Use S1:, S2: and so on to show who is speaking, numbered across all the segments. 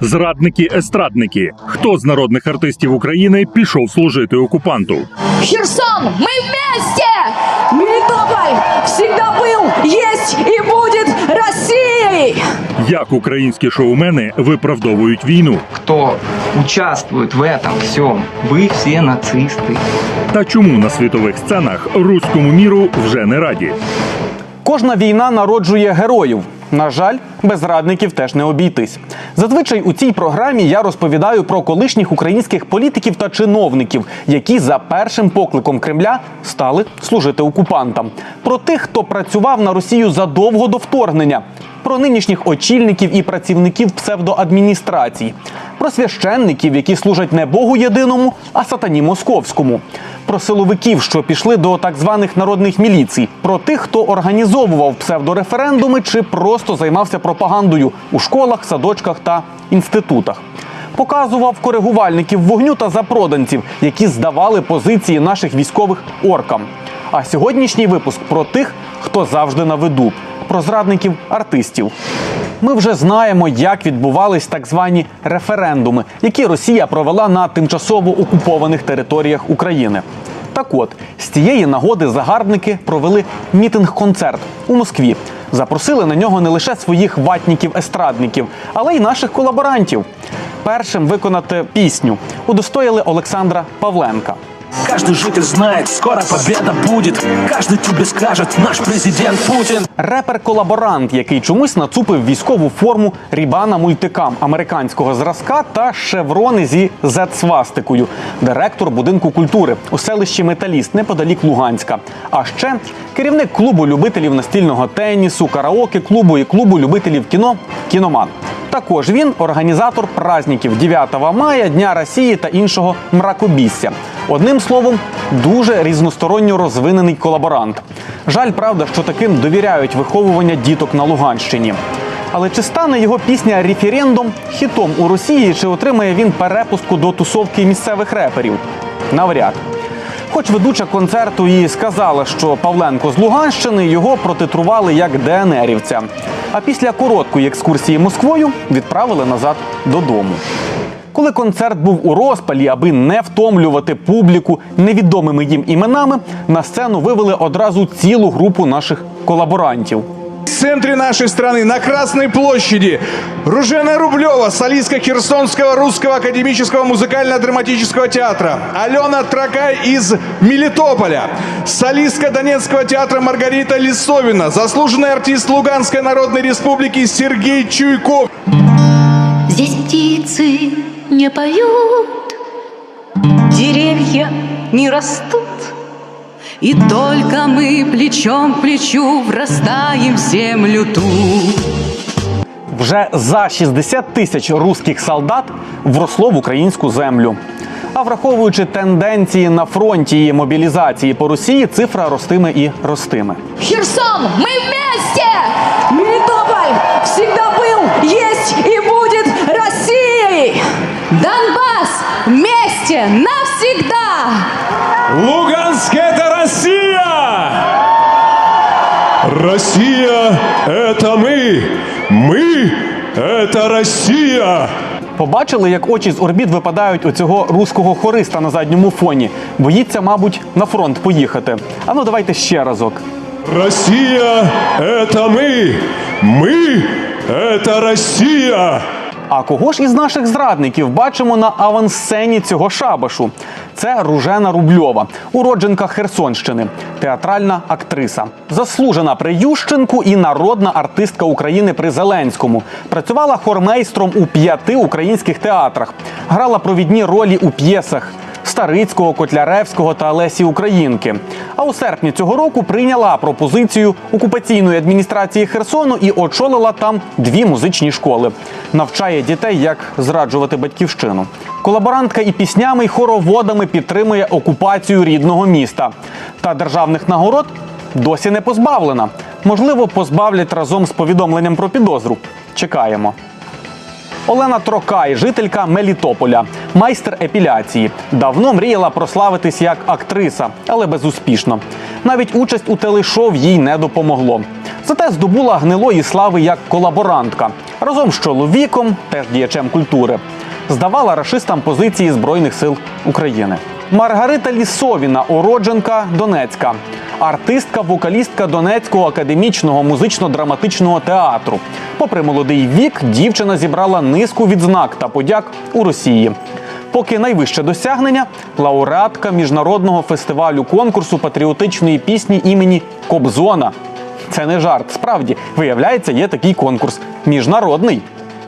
S1: Зрадники-естрадники. Хто з народних артистів України пішов служити окупанту?
S2: Херсон, мы вместе!
S3: Мелитополь всегда был, есть и будет Россией!
S1: Як українські шоумени виправдовують війну?
S4: кто участвует в этом всем, вы все нацисты.
S1: Та чому на світових сценах руському міру вже не раді?
S5: Кожна війна народжує героїв. На жаль, без радників теж не обійтись. Зазвичай у цій програмі я розповідаю про колишніх українських політиків та чиновників, які за першим покликом Кремля стали служити окупантам. Про тих, хто працював на Росію задовго до вторгнення, про нинішніх очільників і працівників псевдоадміністрацій, про священників, які служать не Богу єдиному, а сатані московському, про силовиків, що пішли до так званих народних міліцій, про тих, хто організовував псевдореферендуми чи просто займався пропагандою у школах, садочках та інститутах. Показував коригувальників вогню та запроданців, які здавали позиції наших військових оркам. А сьогоднішній випуск про тих, хто завжди на виду, про зрадників артистів. Ми вже знаємо, як відбувались так звані референдуми, які Росія провела на тимчасово окупованих територіях України. Так от, з цієї нагоди загарбники провели мітинг-концерт у Москві. Запросили на нього не лише своїх ватніків-естрадників, але й наших колаборантів. Першим виконати пісню удостоїли Олександра Павленка.
S6: Каждый житель знает, скоро победа будет. Каждый тебе скажет, наш президент Путин.
S5: Репер-колаборант, який чомусь нацупив військову форму Рібана мультикам американського зразка та шеврони зі Z-свастикою, директор будинку культури у селищі Металіст неподалік Луганська. А ще керівник клубу любителів настільного тенісу, караоке клубу і клубу любителів кіно Кіноман. Також він організатор праздників 9 мая, Дня Росії та іншого мракобісся. Одним словом, дуже різносторонньо розвинений колаборант. Жаль, правда, що таким довіряють виховування діток на Луганщині. Але чи стане його пісня референдум хітом у Росії, чи отримає він перепустку до тусовки місцевих реперів? Навряд. Хоч ведуча концерту і сказала, що Павленко з Луганщини його протитрували як ДНРівця. А після короткої екскурсії Москвою відправили назад додому. Коли концерт був у розпалі, аби не втомлювати публіку невідомими їм іменами, на сцену вивели одразу цілу групу наших колаборантів.
S7: Центре нашей страны, на Красной площади, Ружена Рублева, солистка Херсонского русского академического музыкально-драматического театра, Алена Тракай из Мелитополя, солистка Донецкого театра Маргарита Лисовина, заслуженный артист Луганской Народной Республики Сергей Чуйков,
S8: Здесь птицы не поют, деревья не растут, и только мы плечом к плечу врастаем в землю ту.
S5: Вже за 60 тисяч руських солдат вросло в українську землю. А враховуючи тенденції на фронті і мобілізації по Росії, цифра ростиме і ростиме.
S2: Херсон, мы вместе!
S3: Мелитополь всегда был, есть и будет Россией!
S2: Донбасс, вместе, навсегда!
S7: Луганск Россия это мы! Мы это Россия!
S5: Побачили, як очі з орбіт випадають у цього руського хориста на задньому фоні. Боїться, мабуть, на фронт поїхати. А ну давайте ще разок.
S7: Россия это мы! Мы это Россия!
S5: А кого ж із наших зрадників бачимо на авансцені цього шабашу? Це Ружена Рубльова, уродженка Херсонщини, театральна актриса, заслужена при Ющенку і народна артистка України при Зеленському. Працювала хормейстром у п'яти українських театрах, грала провідні ролі у п'єсах. Старицького, Котляревського та Лесі Українки. А у серпні цього року прийняла пропозицію окупаційної адміністрації Херсону і очолила там дві музичні школи. Навчає дітей, як зраджувати батьківщину. Колаборантка і піснями, і хороводами підтримує окупацію рідного міста. Та державних нагород досі не позбавлена. Можливо, позбавлять разом з повідомленням про підозру. Чекаємо. Олена Трокай, жителька Мелітополя, майстер епіляції. Давно мріяла прославитись як актриса, але безуспішно. Навіть участь у телешоу їй не допомогло. Зате здобула гнилої слави як колаборантка разом з чоловіком, теж діячем культури, здавала рашистам позиції Збройних сил України. Маргарита Лісовіна, уродженка Донецька, артистка, вокалістка Донецького академічного музично-драматичного театру. Попри молодий вік, дівчина зібрала низку відзнак та подяк у Росії. Поки найвище досягнення лауреатка міжнародного фестивалю конкурсу патріотичної пісні імені Кобзона. Це не жарт. Справді, виявляється, є такий конкурс міжнародний.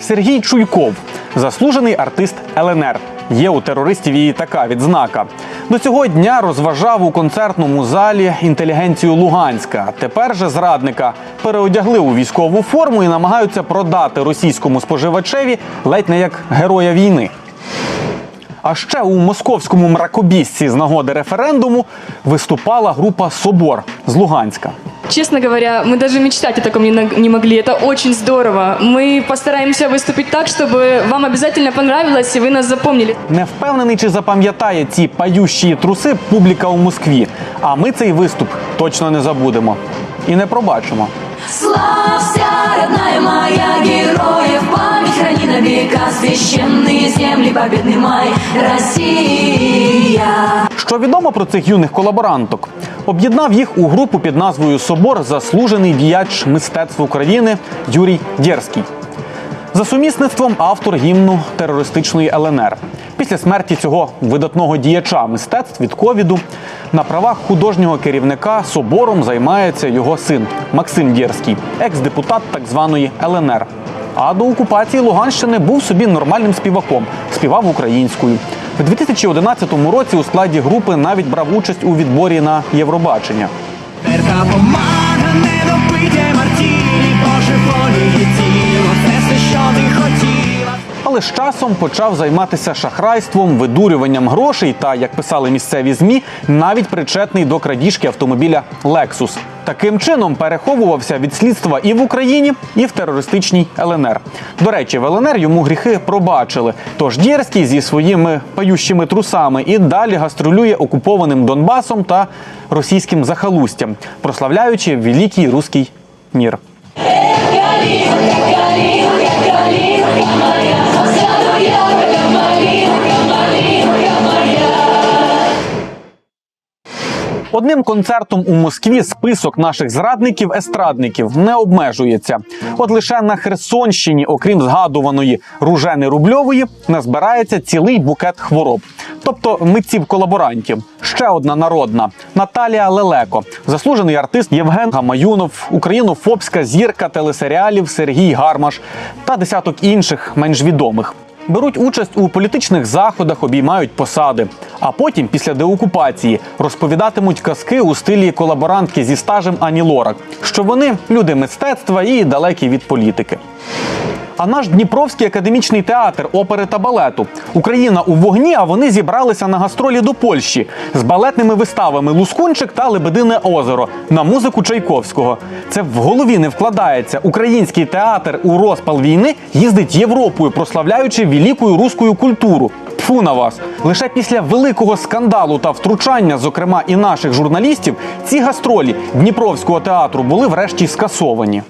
S5: Сергій Чуйков, заслужений артист ЛНР. Є у терористів і така відзнака. До цього дня розважав у концертному залі інтелігенцію Луганська. Тепер же зрадника переодягли у військову форму і намагаються продати російському споживачеві ледь не як героя війни. А ще у московському мракобісці з нагоди референдуму виступала група Собор з Луганська.
S9: Честно говоря, мы даже мечтать о таком не, наг- не могли. Это очень здорово. Мы постараемся выступить так, чтобы вам обязательно понравилось и вы нас запомнили.
S5: Не впевнений, чи запам'ятає ці пающі труси публіка у Москві. А ми цей виступ точно не забудемо і не пробачимо.
S8: Славься, родная моя, героев память храни на века Священные земли, победный май, Россия
S5: Що відомо про цих юних колаборанток? Об'єднав їх у групу під назвою Собор заслужений діяч мистецтв України Юрій Дєрський. За сумісництвом автор гімну терористичної ЛНР. Після смерті цього видатного діяча мистецтв від ковіду на правах художнього керівника собором займається його син Максим Дєрський, екс-депутат так званої ЛНР. А до окупації Луганщини був собі нормальним співаком, співав українською. У 2011 році у складі групи навіть брав участь у відборі на Євробачення. Але з часом почав займатися шахрайством, видурюванням грошей та, як писали місцеві змі, навіть причетний до крадіжки автомобіля Lexus. Таким чином переховувався від слідства і в Україні, і в терористичній ЛНР. До речі, в ЛНР йому гріхи пробачили. Тож Дєрський зі своїми пающими трусами і далі гастролює окупованим Донбасом та російським захалустям, прославляючи великий руський мір. Одним концертом у Москві список наших зрадників-естрадників не обмежується. От лише на Херсонщині, окрім згадуваної Ружени Рубльової, назбирається цілий букет хвороб. Тобто митців колаборантів. Ще одна народна Наталія Лелеко, заслужений артист Євген Гамаюнов, українофобська зірка телесеріалів Сергій Гармаш та десяток інших менш відомих. Беруть участь у політичних заходах, обіймають посади. А потім, після деокупації, розповідатимуть казки у стилі колаборантки зі стажем Ані Лорак, що вони люди мистецтва і далекі від політики. А наш Дніпровський академічний театр опери та балету Україна у вогні. А вони зібралися на гастролі до Польщі з балетними виставами Лускунчик та Лебедине озеро на музику Чайковського. Це в голові не вкладається. Український театр у розпал війни їздить Європою, прославляючи великою руською культуру. Тфу на вас лише після великого скандалу та втручання, зокрема і наших журналістів, ці гастролі Дніпровського театру були врешті скасовані.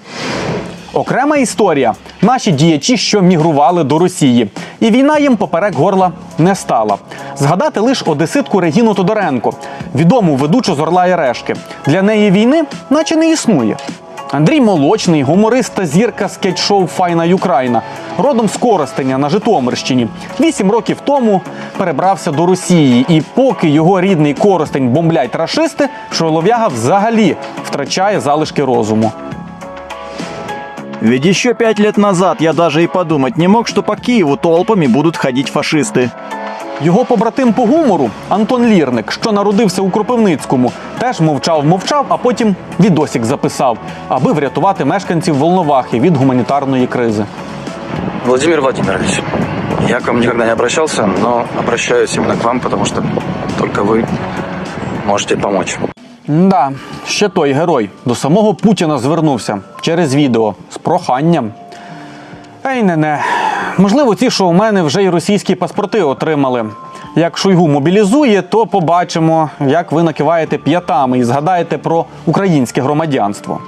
S5: Окрема історія: наші діячі, що мігрували до Росії, і війна їм поперек горла не стала. Згадати лише одеситку Регіну Тодоренко, відому ведучу з Орла і Решки. Для неї війни, наче не існує. Андрій Молочний, гуморист та зірка скетч-шоу Файна Юкраїна, родом з Коростеня на Житомирщині. Вісім років тому перебрався до Росії, і поки його рідний Коростень бомблять рашисти, Шолов'яга взагалі втрачає залишки розуму.
S10: Ведь еще пять лет назад я даже и подумать не мог, что по Киеву толпами будут ходить фашисты.
S5: Його побратим по гумору Антон Лірник, що народився у Кропивницькому, теж мовчав-мовчав, а потім відосік записав, аби врятувати мешканців Волновахи від гуманітарної кризи.
S11: Владимир Владимирович, я к вам никогда не обращался, но обращаюсь именно к вам, потому что только вы можете помочь.
S5: Да, ще той герой до самого Путіна звернувся через відео з проханням. Ей, не не. Можливо, ті, що у мене вже й російські паспорти отримали. як Шойгу мобілізує, то побачимо, як ви накиваєте п'ятами і згадаєте про українське громадянство.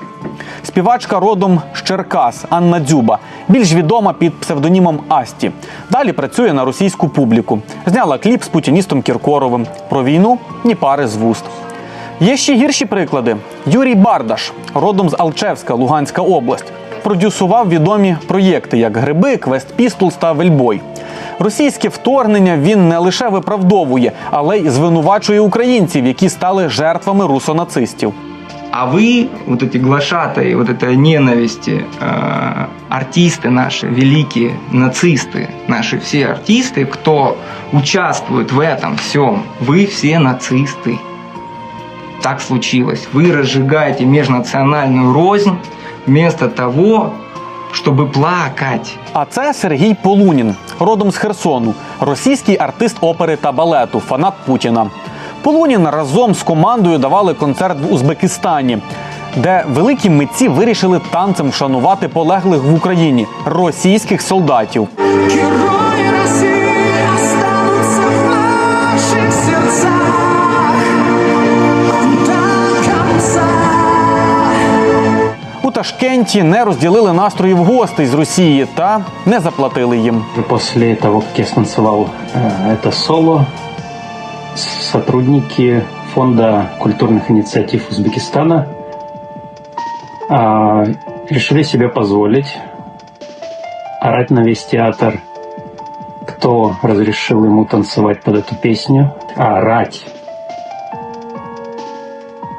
S5: Співачка родом з Черкас Анна Дзюба, більш відома під псевдонімом Асті. Далі працює на російську публіку. Зняла кліп з путіністом Кіркоровим. Про війну ні пари з вуст. Є ще гірші приклади. Юрій Бардаш, родом з Алчевська, Луганська область, продюсував відомі проєкти, як Гриби, Квест Пістулс та Вельбой. Російське вторгнення він не лише виправдовує, але й звинувачує українців, які стали жертвами русонацистів.
S4: А вы, вот эти глашатые, вот этой ненависти, э, артисты наши, великие нацисты, наши все артисты, кто участвует в этом всем, вы все нацисты. Так случилось. Вы разжигаете межнациональную рознь вместо того, щоб плакать.
S5: А це Сергій Полунін, родом з Херсону, російський артист опери та балету, фанат Путіна. Полунін разом з командою давали концерт в Узбекистані, де великі митці вирішили танцем вшанувати полеглих в Україні російських солдатів. Ташкенті не розділили настроїв гостей з Росії та не заплатили їм.
S12: После того, как я станцевал э, это соло, с- сотрудники Фонда культурных инициатив Узбекистана а, решили себе позволить орать на весь театр, кто разрешил ему танцевать под эту песню, а орать,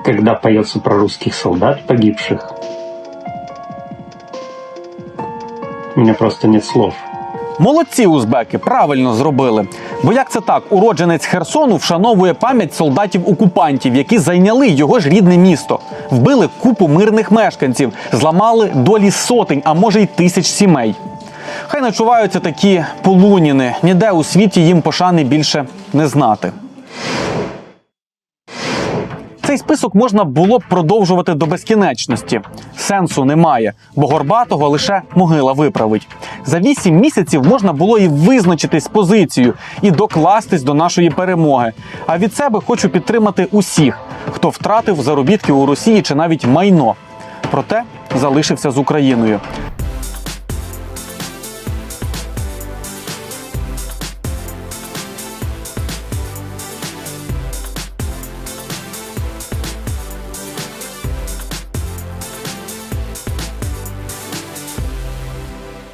S12: когда поется про русских солдат погибших. У просто нет слов.
S5: Молодці узбеки правильно зробили. Бо як це так, уродженець Херсону вшановує пам'ять солдатів-окупантів, які зайняли його ж рідне місто, вбили купу мирних мешканців, зламали долі сотень, а може й тисяч сімей. Хай начуваються такі полуніни, ніде у світі їм пошани більше не знати. Цей список можна було б продовжувати до безкінечності. Сенсу немає, бо горбатого лише могила виправить. За вісім місяців можна було і визначитись з позицією, і докластись до нашої перемоги. А від себе хочу підтримати усіх, хто втратив заробітки у Росії чи навіть майно. Проте залишився з Україною.